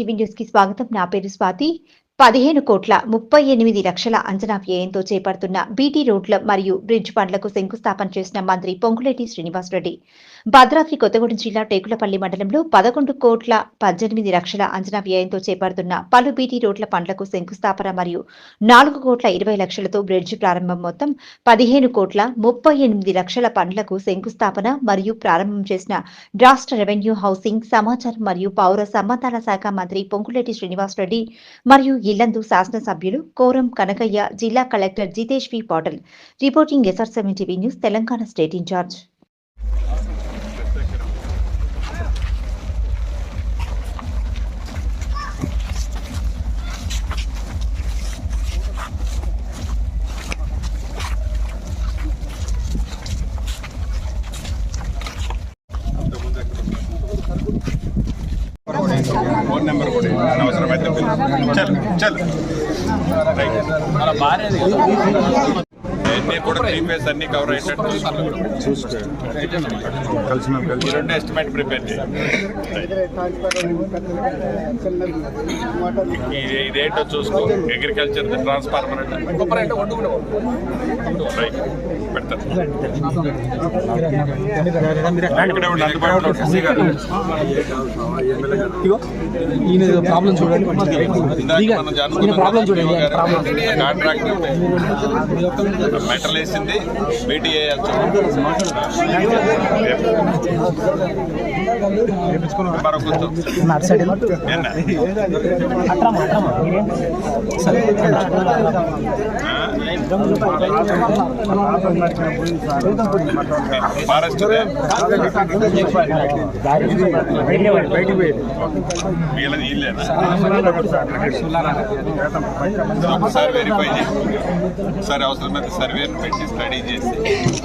TV న్యూస్కి స్వాగతం నా పేరు స్వాతి పదిహేను కోట్ల ముప్పై ఎనిమిది లక్షల అంచనా వ్యయంతో చేపడుతున్న బీటీ రోడ్ల మరియు బ్రిడ్జ్ పనులకు శంకుస్థాపన చేసిన మంత్రి పొంగులేటి శ్రీనివాసరెడ్డి. భద్రాద్రి కొత్తగూడెం జిల్లా టేకులపల్లి మండలంలో పదకొండు కోట్ల పద్దెనిమిది లక్షల అంచనా వ్యయంతో చేపడుతున్న పలు బీటీ రోడ్ల పనులకు శంకుస్థాపన మరియు నాలుగు కోట్ల ఇరవై లక్షలతో బ్రిడ్జ్ ప్రారంభం మొత్తం పదిహేను కోట్ల ముప్పై ఎనిమిది లక్షల పనులకు శంకుస్థాపన మరియు ప్రారంభం చేసిన రాష్ట్ర రెవెన్యూ హౌసింగ్ సమాచారం మరియు పౌర సంబంధాల శాఖ మంత్రి పొంగులేటి శ్రీనివాసరెడ్డి మరియు ఇల్లందు శాసనసభ్యులు కోరం కనకయ్య జిల్లా collector Jitesh V Patil. Reporting SR seven TV news Telangana state in charge. Phone number కూడా అవసరమైతే చల్ చల్. రైట్. అన్ని కూడా త్రీ ఫేస్ అన్ని కవర్ అయ్యేటట్టు చూసుకో ఈ రెండు ఎస్టిమేట్ ప్రిపేర్ చేయండి. ఇదేంటో చూసుకో. అగ్రికల్చర్ ట్రాన్స్ఫార్మర్ రైట్ ఉండు. ఎస్సీ గారు ఈయన ప్రాబ్లం చూడండి ఈయన ప్రాబ్లం చూడండి. ప్రాబ్లం కాంట్రాక్ట్ మెటల్ వేసింది. బీటీ వేయచ్చు మరొక ఒకసారి వెరిఫై చేసి ఒకసారి అవసరమైతే సర్వేను పెట్టి స్టడీ చేసి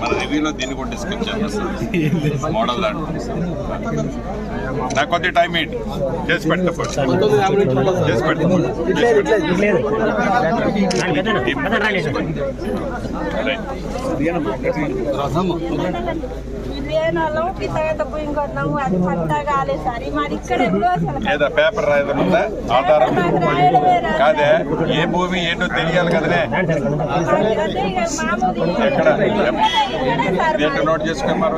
మన రివ్యూలో దీన్ని కూడా డిస్కస్ చేస్తాం మోడల్ దాంట్లో నాకు కొద్ది టైం ఏంటి చేసి పెడతా చేసి పెడతా ఇదేనాలో పేపర్ రాయడం ఉందా? ఆధారం? కాదే. ఏ భూమి ఏంటో తెలియాలి కదనే. ఎక్కడ? నోట్ చేసుకున్నారు